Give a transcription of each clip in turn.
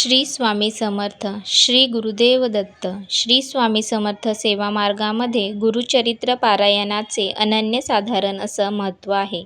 श्री स्वामी समर्थ श्री गुरुदेव दत्त श्री स्वामी समर्थ सेवा मार्गामध्ये गुरुचरित्र पारायणाचे अनन्यसाधारण असं महत्त्व आहे.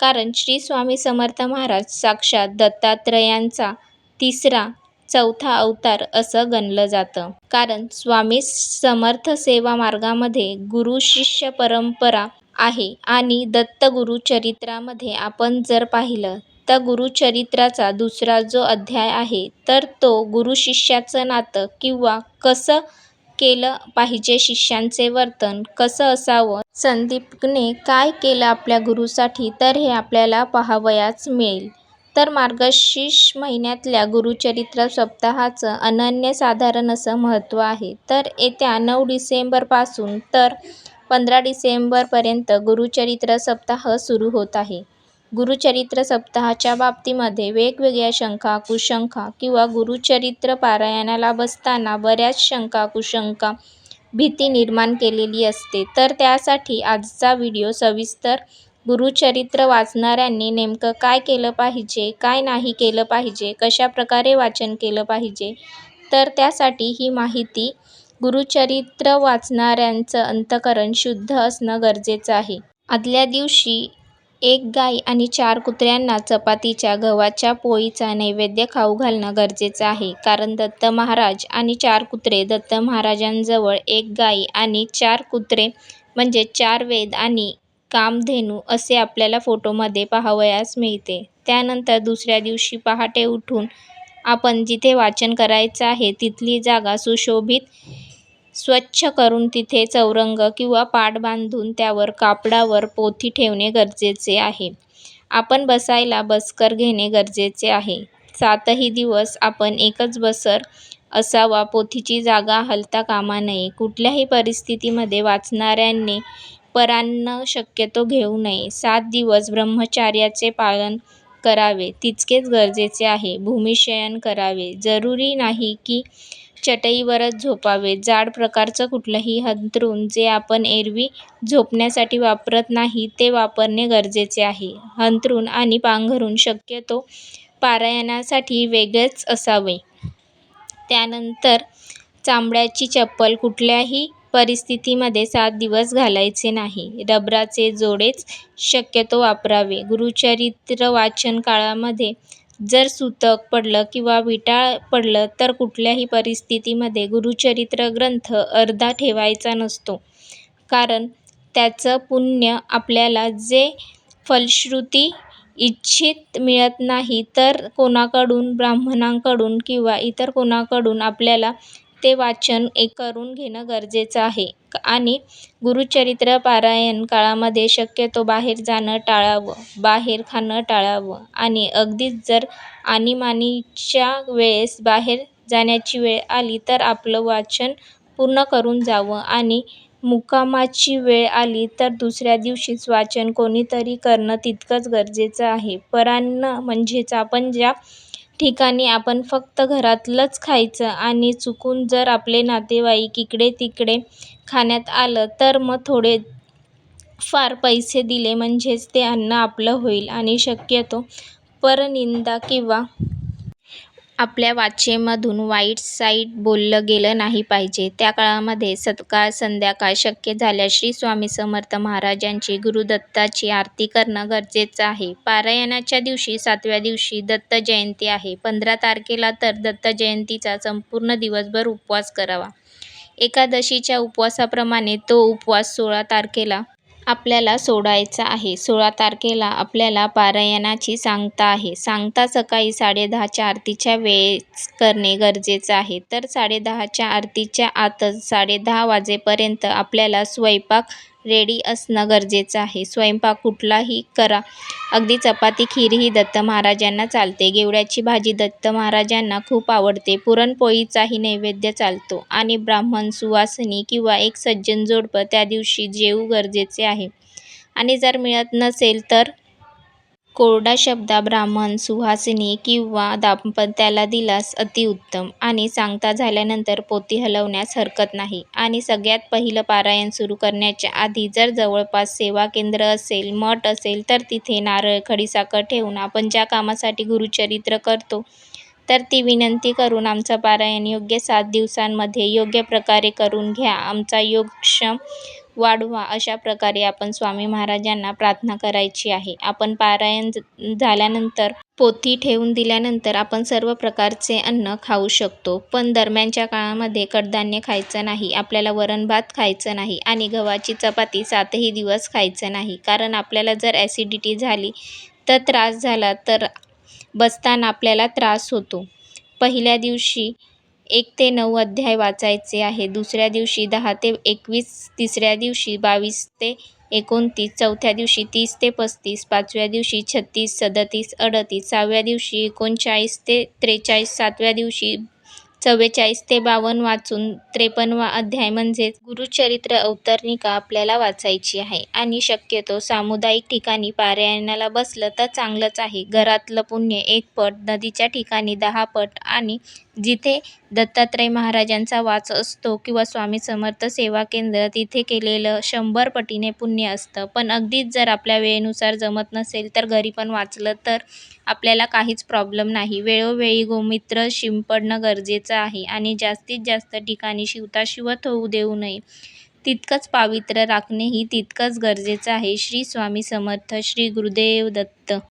कारण श्री स्वामी समर्थ महाराज साक्षात दत्तात्रयांचा तिसरा चौथा अवतार असं गणलं जातं. कारण स्वामी समर्थ सेवा मार्गामध्ये गुरु शिष्य परंपरा आहे आणि दत्तगुरुचरित्रामध्ये आपण जर पाहिलं तर गुरुचरित्राचा दुसरा जो अध्याय आहे तर तो गुरु शिष्याचं नातं किंवा कसं केलं पाहिजे शिष्यांचे वर्तन कसं असावं संदीपने काय केलं आपल्या गुरुसाठी तर हे आपल्याला पाहावयास मिळेल. तर मार्गशीर्ष महिन्यातल्या गुरुचरित्र सप्ताहाचं अनन्यसाधारण असं महत्त्व आहे. तर येत्या नऊ डिसेंबरपासून तर पंधरा डिसेंबरपर्यंत गुरुचरित्र सप्ताह सुरू होत आहे. गुरुचरित्र सप्ताहाच्या बाबतीमध्ये वेगवेगळ्या शंका कुशंका किंवा गुरुचरित्र पारायणाला बसताना बऱ्याच शंका कुशंका भीती निर्माण केलेली असते. तर त्यासाठी आजचा व्हिडिओ सविस्तर गुरुचरित्र वाचणाऱ्यांनी नेमकं काय केलं पाहिजे काय नाही केलं पाहिजे कशाप्रकारे वाचन केलं पाहिजे तर त्यासाठी ही माहिती गुरुचरित्र वाचणाऱ्यांचं अंतःकरण शुद्ध असणं गरजेचं आहे. आदल्या दिवशी एक गाय आणि चार कुत्र्यांना चपातीच्या गव्हाच्या पोळीचा नैवेद्य खाऊ घालणं गरजेचं आहे. कारण दत्त महाराज आणि चार कुत्रे दत्त महाराजांजवळ एक गाय आणि चार कुत्रे म्हणजे चार वेद आणि कामधेनू असे आपल्याला फोटोमध्ये पाहावयास मिळते. त्यानंतर दुसऱ्या दिवशी पहाटे उठून आपण जिथे वाचन करायचं आहे तिथली जागा सुशोभित स्वच्छ करून तिथे चौरंग किंवा पाट बांधून त्यावर कापडावर पोथी ठेवणे गरजेचे आहे. आपण बसायला बसकर घेणे गरजेचे आहे. सातही दिवस आपण एकच बसर असावा पोथीची जागा हलता कामा नये. कुठल्याही परिस्थितीमध्ये वाचणाऱ्यांनी परान्न शक्यतो घेऊ नये. सात दिवस ब्रह्मचर्याचे पालन करावे. तितकेच गरजेचे आहे. भूमिशयन करावे. जरुरी नाही की चटईवरच झोपावे. जाड प्रकारचं कुठलंही अंथरूण जे आपण एरवी झोपण्यासाठी वापरत नाही ते वापरणे गरजेचे आहे. अंथरूण आणि पांघरूण शक्यतो पारायणासाठी वेगळेच असावे. त्यानंतर चामड्याची चप्पल कुठल्याही परिस्थितीमध्ये सात दिवस घालायचे नाही. रबराचे जोडेच शक्यतो वापरावे. गुरुचरित्र वाचन काळामध्ये जर सुतक पडलं किंवा विटाळ पडलं तर कुठल्याही परिस्थितीमध्ये गुरुचरित्र ग्रंथ अर्धा ठेवायचा नसतो. कारण त्याचं पुण्य आपल्याला जे फलश्रुती इच्छित मिळत नाही तर कोणाकडून ब्राह्मणांकडून किंवा इतर कोणाकडून आपल्याला ते वाचन ए करून घेणं गरजेचं आहे. आणि गुरुचरित्र पारायण काळामध्ये शक्यतो बाहेर जाणं टाळावं बाहेर खाणं टाळावं. आणि अगदीच जर आणीबाणीच्या वेळेस बाहेर जाण्याची वेळ आली तर आपलं वाचन पूर्ण करून जावं. आणि मुक्कामाची वेळ आली तर दुसऱ्या दिवशीच वाचन कोणीतरी करणं तितकंच गरजेचं आहे. परान्न म्हणजेच आपण ज्या ठिकाणी आपण फक्त घरातलंच खायचं आणि चुकून जर आपले नातेवाईक इकडे तिकडे खाण्यात आलं तर मग थोडे फार पैसे दिले म्हणजेच ते अन्न आपलं होईल आणि शक्यतो परनिंदा किंवा आपल्या वाचेमधून वाईट साईट बोललं गेलं नाही पाहिजे. त्या काळामध्ये सकाळ संध्याकाळ शक्य झाल्यास श्री स्वामी समर्थ महाराजांची गुरुदत्ताची आरती करणं गरजेचं आहे. पारायणाच्या दिवशी सातव्या दिवशी दत्त जयंती आहे. पंधरा तारखेला तर दत्त जयंतीचा संपूर्ण दिवसभर उपवास करावा. एकादशीच्या उपवासाप्रमाणे तो उपवास सोळा तारखेला आपल्याला सोडायचा आहे. सोळा तारखेला आपल्याला पारायणाची सांगता आहे. सांगता सकाळी साडेदहाच्या आरतीच्या वेळेस करणे गरजेचं आहे. तर साडेदहाच्या आरतीच्या आतच साडेदहा वाजेपर्यंत आपल्याला स्वयंपाक रेडी असणं गरजेचं आहे. स्वयंपाक कुठलाही करा. अगदी चपाती खीरही दत्त महाराजांना चालते. गेवड्याची भाजी दत्त महाराजांना खूप आवडते. पुरणपोळीचाही नैवेद्य चालतो. आणि ब्राह्मण सुवासिनी किंवा एक सज्जन जोडपं त्या दिवशी जेवू गरजेचे आहे. आणि जर मिळत नसेल तर कोरडा शब्द ब्राह्मण सुहासिनी किंवा दाम्पत्याला दिलास अतिउत्तम आणि सांगता झाल्यानंतर पोती हलवण्यास हरकत नाही. आणि सगळ्यात पहिलं पारायण सुरू करण्याच्या आधी जर जवळपास सेवा केंद्र असेल मठ असेल तर तिथे नारळ खडीसाखर ठेवून आपण ज्या कामासाठी गुरुचरित्र करतो तर ती विनंती करून आमचं पारायण योग्य सात दिवसांमध्ये योग्य प्रकारे करून घ्या. आमचा योगक्षम वाढवा अशा प्रकारे आपण स्वामी महाराजांना प्रार्थना करायची आहे. आपण पारायण झाल्यानंतर पोथी ठेवून दिल्यानंतर आपण सर्व प्रकारचे अन्न खाऊ शकतो. पण दरम्यानच्या काळामध्ये कडधान्य खायचं नाही आपल्याला वरण भात खायचं नाही आणि गव्हाची चपाती सातही दिवस खायचं नाही. कारण आपल्याला जर ॲसिडिटी झाली तर त्रास झाला तर बसताना आपल्याला त्रास होतो. पहिल्या दिवशी एक ते नऊ अध्याय वाचायचे आहे. दुसऱ्या दिवशी दहा ते एकवीस तिसऱ्या दिवशी बावीस ते एकोणतीस चौथ्या दिवशी तीस ते पस्तीस पाचव्या दिवशी छत्तीस सदतीस अडतीस सहाव्या दिवशी एकोणचाळीस ते त्रेचाळीस सातव्या दिवशी चव्वेचाळीस ते बावन्न वाचून त्रेपन्नवा अध्याय म्हणजेच गुरुचरित्र अवतरणिका आपल्याला वाचायची आहे. आणि शक्यतो सामुदायिक ठिकाणी पारायणाला बसलं तर चांगलंच आहे. घरातलं पुण्य एक पट नदीच्या ठिकाणी दहा पट आणि जिथे दत्तात्रय महाराजांचा वास असतो किंवा स्वामी समर्थ सेवा केंद्र तिथे केलेलं शंभर पटीने पुण्य असतं. पण अगदीच जर आपल्या वेळेनुसार जमत नसेल तर घरी पण वाचलं तर आपल्याला काहीच प्रॉब्लेम नाही. वेळोवेळी गोमूत्र शिंपडणं गरजेचं आहे आणि जास्तीत जास्त ठिकाणी शिवता शिवत होऊ देऊ नये. तितकंच पावित्र्य राखणेही तितकंच गरजेचं आहे. श्री स्वामी समर्थ श्री गुरुदेव दत्त.